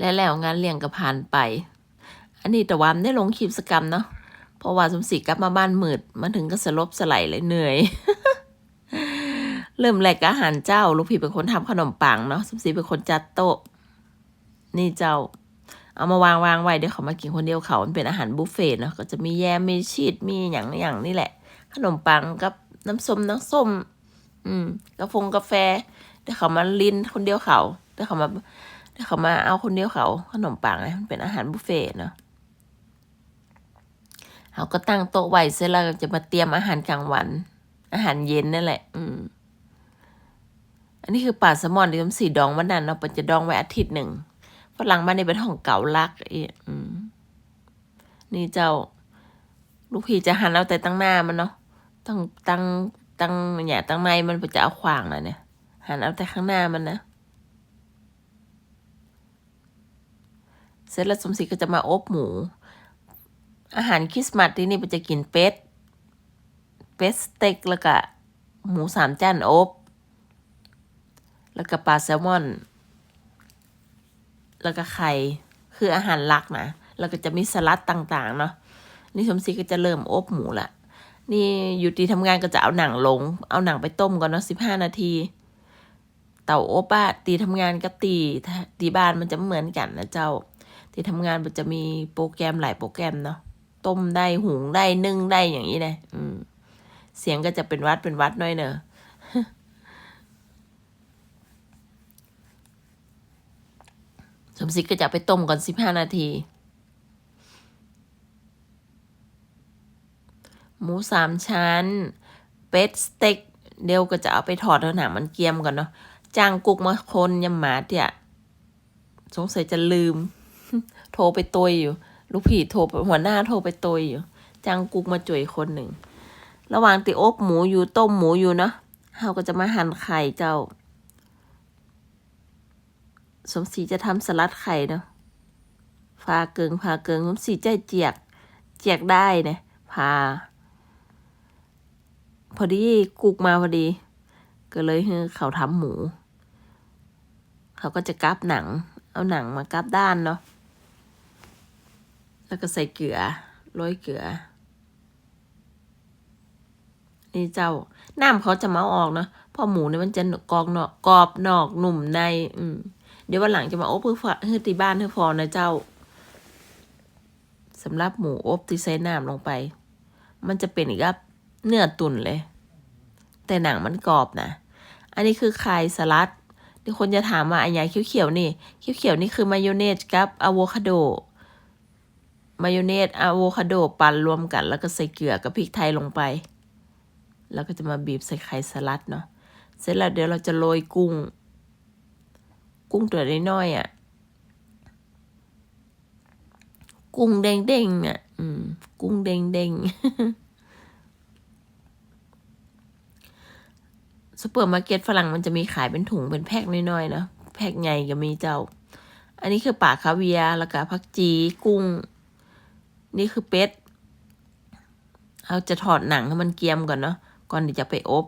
และแล้วงานเลี้ยงก็ผ่านไป อันนี้แต่ว่าได้ลงคลิปสกรรมเนาะเพราะว่าสมศรีกลับมาบ้านมืดมาถึงก็สลบสไลด์เลยเหนื่อย เริ่มแรกก็อาหารเจ้า ลูกพี่เป็นคนทำขนมปังเนาะสมศรีเป็นคนจัดโต๊ะ นี่เจ้า เอามาวางวางไว้เดี๋ยวเขามากินคนเดียวเขามันเป็นอาหารบุฟเฟ่ต์เนาะก็จะมีแยมมีชีสมีอย่างอย่างนี่แหละ ขนมปังกับน้ำส้มน้ำส้ม อืมกาแฟกาแฟเดี๋ยวเขามาลินคนเดียวเขาเดี๋ยวเขามา เขามาเอาคนเดียวเขาขนมปังนะมันเป็นอาหารบุฟเฟ่ต์เนาะเขาก็ตั้งโต๊ะไว้เสร็จแล้วจะมาเตรียมอาหารกลางวัน อาหารเย็นนั่นแหละ อืม อันนี้คือปลาแซลมอนที่ผมสีดองวันนั้นเนาะมันจะดองไว้อาทิตย์หนึ่งฝรั่งบ้านนี้เป็นห้องเก่าลักอีอืมนี่เจ้า ลูกพี่จะหันเอาแต่ตั้งหน้ามันเนาะตั้งตั้งตั้งเนี่ยตั้งในมันจะเอาขวางนะเนี่ยหันเอาแต่ข้างหน้ามันนะ เสร็จแล้วสมศรีก็จะมาอบหมู อาหารคริสต์มาสที่นี่มันจะกินเป็ด เป็ดสเต็กแล้วก็หมูสามจานอบ แล้วก็ปลาแซลมอน แล้วก็ไข่ คืออาหารหลักนะ แล้วก็จะมีสลัดต่างๆ เนาะ นี่สมศรีก็จะเริ่มอบหมูละ นี่อยู่ที่ทำงานก็จะเอาหนังลง เอาหนังไปต้มก่อนเนาะสิบห้านาทีเตาอบอะตีทำงานกับตีตีบ้านมันจะเหมือนกันนะเจ้า ที่ทำงานมันจะมีโปรแกรมหลายโปรแกรมเนาะต้มได้หุงได้นึ่งได้อย่างนี้เลยอืม เสียงก็จะเป็นวัดเป็นวัดน่อยเนอะสมศรีก็จะไปต้มก่อนสิบห้านาที หมูสามชั้น เป็ดสเต็กเดี๋ยวก็จะเอาไปถอดเอาหนังมันเกียมก่อนเนาะจ้างกุกมาคนยำหมาเตี่ยสงสัยจะลืม โทรไปตัวอยู่ ลูกผีโทรหัวหน้าโทรไปตัวอยู่จ้างกุกมาจ่วยคนหนึ่ง ระหว่างติอบหมูอยู่ต้มหมูอยู่เนาะเราก็จะมาหั่นไข่เจ้า สมศรีจะทำสลัดไข่เนาะพาเกิงพาเกิงสมศรีใจเจียก เจียกได้เนี่ยพาพอดีกุกมาพอดี ก็เลยเขาทำหมู เขาก็จะกับหนัง เอาหนังมากับด้านเนาะ แล้วก็ใส่เกลือโรยเกลือ นี่เจ้า น้ำเขาจะเมาออกเนาะเพอหมูเนี่ยมันจะกรอบนอกกรอบนอกหนุ่มใน อืม เดี๋ยววันหลังจะมาอบเพื่อฝเพื่อตีบ้านเพื่อฟอนะเจ้าสำหรับหมูอบที่ใส่น้ำลงไป มันจะเป็นอีกแบบเนื้อตุ่นเลย แต่หนังมันกรอบนะ อันนี้คือไข่สลัดที่คนจะถามว่าอันใหญ่เขียวๆนี่ เขียวๆนี่คือมายองเนสกับอะโวคาโด มายองเนสอะโวคาโดปั่นรวมกัน แล้วก็ใส่เกลือกับพริกไทยลงไป แล้วก็จะมาบีบใส่ไข่สลัดเนาะเสร็จแล้วเดี๋ยวเราจะโรยกุ้ง กุ้งตัวน้อยๆอะกุ้งเด้งๆอะกุ้งเด้งๆซูเปอร์มาร์เก็ตฝรั่งมันจะมีขายเป็นถุงเป็นแพ็คน้อยๆเนาะแพ็คใหญ่ก็มีเจ้า อันนี้คือปลาคาเวียร์แล้วก็ผักจี กุ้ง นี่คือเป็ดเอาจะถอดหนังให้มันเกรียมก่อนเนาะ ก่อนที่จะไปอบ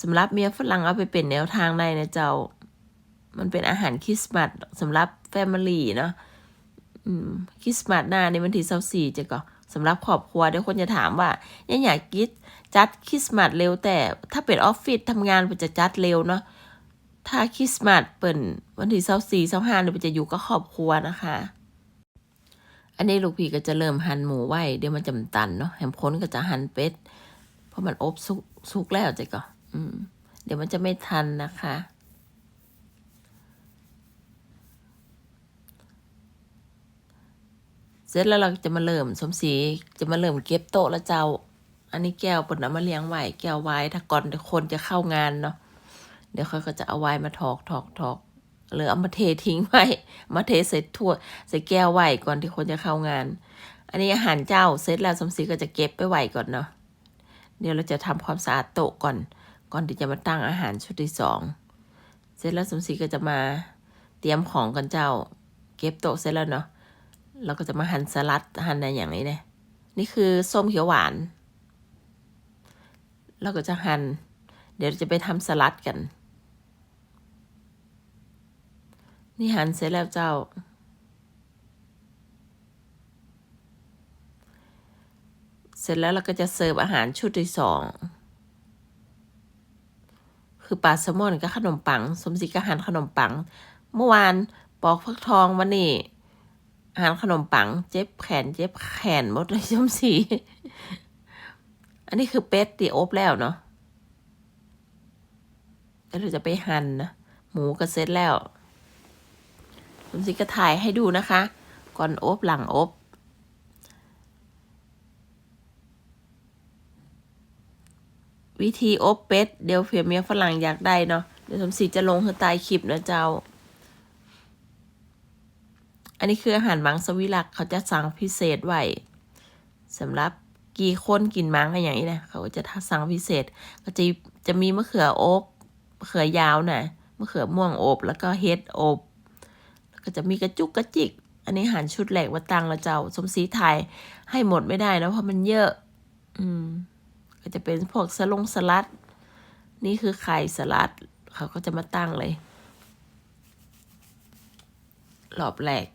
สำหรับเมียฝรั่งเอาไปเป็นแนวทางได้นะเจ้า มันเป็นอาหารคริสต์มาสสำหรับแฟมิลี่เนาะอืมคริสต์มาสหน้าในวันที่24จะก็สำหรับครอบครัวเดี๋ยวคนจะถามว่ายังอยากกิดจัดคริสต์มาสเร็วแต่ถ้าเป็นออฟฟิศทำงานมันจะจัดเร็วเนาะถ้าคริสต์มาสเปิ่นวันที่24 25เนี่ยมันจะอยู่กับครอบครัวนะคะ อันนี้ลูกพี่ก็จะเริ่มหั่นหมูไว้เดี๋ยวมันจำตันเนาะแฮมพ้นก็จะหั่นเป็ดเพราะมันอบสุกสุกแล้วจ้ะก็อืม เดี๋ยวมันจะไม่ทันนะคะ เสร็จแล้วเราจะมาเริ่มสมศรีจะมาเริ่มเก็บโต๊ะแล้วเจ้า อันนี้แก้วปนเอามาเลี้ยงไว้แก้วไว้ถ้าก่อนคนจะเข้างานเนาะเดี๋ยวเขาก็จะเอาไว้มาถอกถอกถอก หรือเอามาเททิ้งไว้ มาเทใส่ถ้วใส่แก้วไว้ก่อนที่คนจะเข้างาน อันนี้อาหารเจ้าเสร็จแล้วสมศรีก็จะเก็บไปไว้ก่อนเนาะเดี๋ยวเราจะทำความสะอาดโต๊ะก่อน ก่อนที่จะมาตั้งอาหารชุดที่สองเสร็จแล้วสมศรีก็จะมาเตรียมของกันเจ้า เก็บโต๊ะเสร็จแล้วเนาะเราก็จะมาหั่นสลัดหั่นอะไรอย่างนี้เนี่ยนี่คือส้มเขียวหวานเราก็จะหั่นเดี๋ยวจะไปทำสลัดกัน นี่หั่นเสร็จแล้วเจ้า เสร็จแล้วเราก็จะเสิร์ฟอาหารชุดที่สอง คือปลาแซลมอนกับขนมปัง สมศรีก็หั่นขนมปัง เมื่อวานปอกฟักทองวันนี้หั่นขนมปัง เจ็บแขน เจ็บแขนหมดเลยสมศรีอันนี้คือเป็ดที่อบแล้วเนาะแล้วเราจะไปหั่นนะ หมูก็เสร็จแล้ว ผมสิก็ถ่ายให้ดูนะคะ ก่อนอบหลังอบ วิธีอบเป็ดเดี๋ยวเผื่อเมียฝรั่งอยากได้เนาะเดี๋ยวสมศรีจะลงให้ใต้คลิปนะเจ้า อันนี้คืออาหารมังสวิรักเขาจะสั่งพิเศษไว้สำหรับกี่คนกินมังอะไรอย่างนี้นะเขาก็จะสั่งพิเศษ ก็จะจะมีมะเขืออบมะเขือยาวน่ะมะเขือม่วงอบแล้วก็เฮ็ดอบ ก็จะมีกระจุกกระจิก อันนี้หันชุดแหลกมาตังละเจ้าสมศรีไทยให้หมดไม่ได้นะเพราะมันเยอะ อืม ก็จะเป็นพวกสลงสลัด นี่คือไข่สลัด เขาก็จะมาตั้งเลยรอบแรก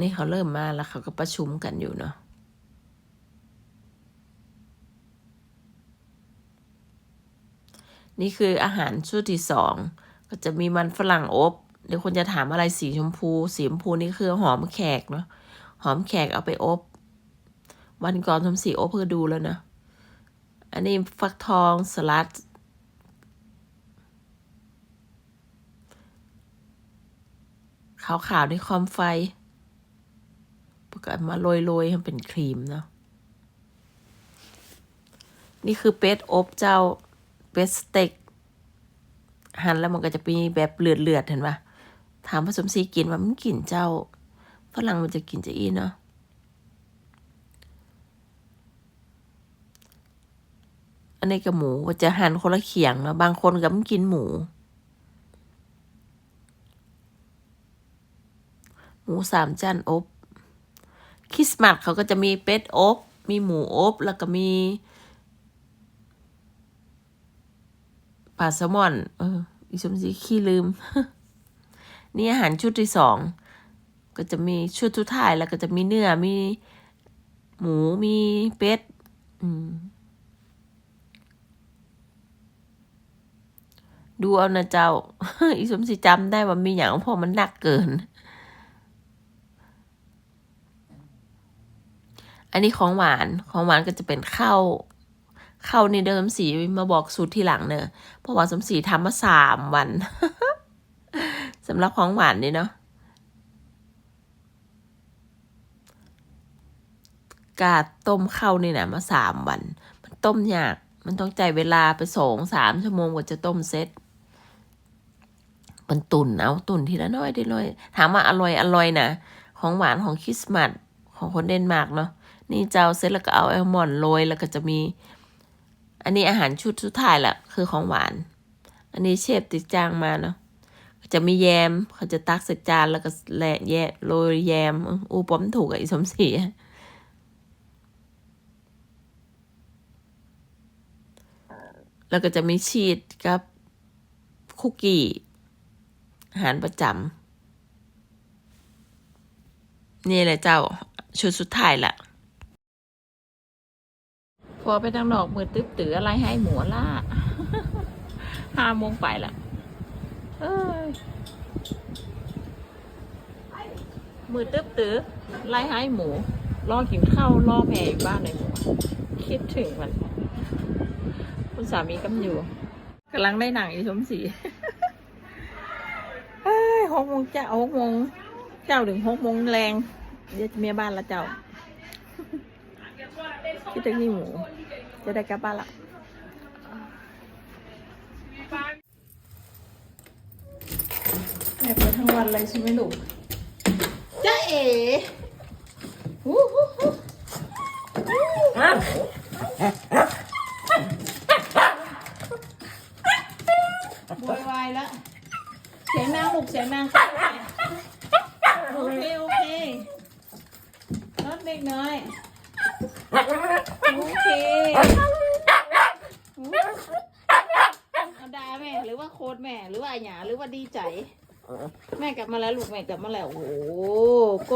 นี่เขาเริ่มมาแล้วเขาก็ประชุมกันอยู่เนาะ นี่คืออาหารชุดที่สองก็จะมีมันฝรั่งอบ เดี๋ยวคนจะถามอะไรสีชมพู สีชมพูนี่คือหอมแขกเนาะ หอมแขกเอาไปอบ วันก่อนทำสีอบเพื่อดูแล้วนะ อันนี้ฟักทองสลัด ขาวๆในคอมไฟประก็มาโรยๆให้เป็นครีมเนาะ นี่คือเป็ดอบเจ้า เป็ดสเต็กหั่นแล้วมันก็จะมีแบบเลือดเลือดเห็นปะถามผสมซีกินว่ามันกลิ่นเจ้าฝรั่งมันจะกินจะอีเนาะอันนี้กับหมูจะหั่นคนละเขียงเนาะบางคนก็ไม่กินหมู หมูสามจานอบคริสต์มาสเขาก็จะมีเป็ดอบ มีหมูอบ แล้วก็มี ปลาแซลมอน เอออีสมศรีขี้ลืม นี่อาหารชุดที่สอง ก็จะมีชุดทุดท้ายแล้วก็จะมีเนื้อ มีหมู มีเป็ด อืมดูเอานะเจ้า อีสมศรีจำได้ว่ามีอย่างพอมันหนักเกิน อันนี้ของหวาน ของหวานก็จะเป็นข้าว ข้าวนี่เดิมสีมาบอกสูตรทีหลังเนอะเพราะว่าสมศรีทำมาสามวันสำหรับของหวานนี่เนาะกาต้มข้าวนี่นะมาสามวัน มันต้มยาก มันต้องใจเวลาไปสองสามชั่วโมงกว่าจะต้มเสร็จมันตุนเอาตุนทีละน้อยทีละน้อย ถามว่าอร่อยอร่อยนะของหวานของคริสต์มาสของคนเดนมาร์กเนาะนี่เจ้าเสร็จแล้วก็เอาแอลมอนด์โรยแล้วก็จะมี อันนี้อาหารชุดสุดท้ายแหละคือของหวาน อันนี้เชฟติดจ้างมาเนาะจะมีแยมเขาจะตักใส่จานแล้วก็แหละแยะโรยแยมอูป้อมถูกกับอีสมศรีแล้วก็จะมีชีสกับคุกกี้ อาหารประจำนี่แหละเจ้า ชุดสุดท้ายละ พอไปทางนอกมือตึ๊บตืออะไรให้หมูล่าห้าโมงไปละเอ้ยมือตึ๊บตือไล่ให้หมูรอกินข้าวรอแม่อยู่บ้านเลยหมูคิดถึงมัน คุณสามีกำอยู่กำลังได้หนังอีสมศรีเอ้ยหกโมงเจ้าหกโมงเจ้าถึงหกโมงแรงเดี๋ยวจะเมียบ้านละเจ้า คิดถึงนี่หมู จะได้กลับบ้านละแอบไปทั้งวันเลยใช่ไหมลูกจ้าเอ๋ฮู้ฮู้ฮู้บวยวายแล้วเสียงนางลูกเสียงนางโอเค โอเครถเล็กน้อย ที เอาดาแม่หรือว่าโค้ดแม่หรือว่าอหยาหรือว่าดีใจ แม่กลับมาแล้วลูกแม่กลับมาแล้ว โอ้โหโก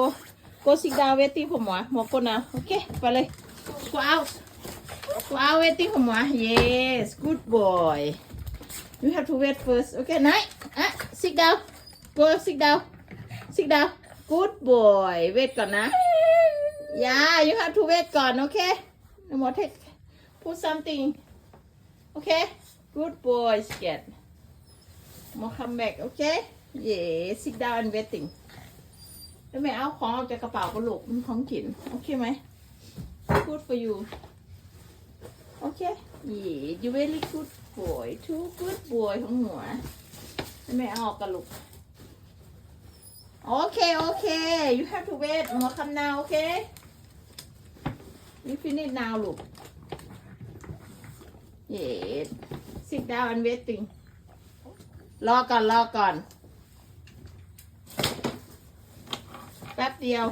โกสิกดาเวทีผมวะหมอโกนะโอเคไปเลยว้าวว้าวเวทีผมวะ yes good boy you have to wait first okay ไหนอะ sit down go sit down sit ว good boy เวทก่อนนะ yeah you have to wait ก่อนโอเค อเคหมอ take put something okay good boy scared หมอ come back โอเค yes sit down and waiting แล้วแม่เอาของออกจากกระเป๋าก็ลูกมันของกิน โอเคไหม good for you โอเค yeah you very good boy too good boy ของหัวแล้วแม่เอาออกกันลูกโอเคโอเค นี่ฟินิชนาวลูก เย็ดสิบดาวอันเวทติงรอก่อน รอก่อน แป๊บเดียว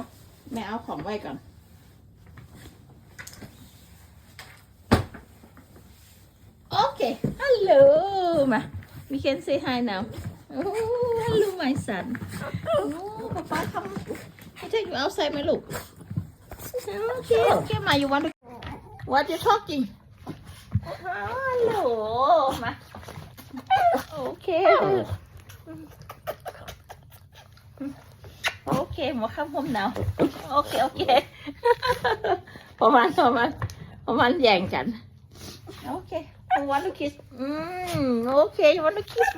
แม่เอาของไว้ก่อน โอเค ฮัลโหล มา we can say hi now oh hello my son ป๊าป๊าทำให้ take ยู่ outside ไหมลูก โอเคโอเคมา you want to what you talking ฮัลโหลมาโอเคโอเคหมอข้ามผมหนาวโอเคโอเคประมาณประมาณประมาณแย่งกันโอเค you want to kiss อืมโอเค you want to kiss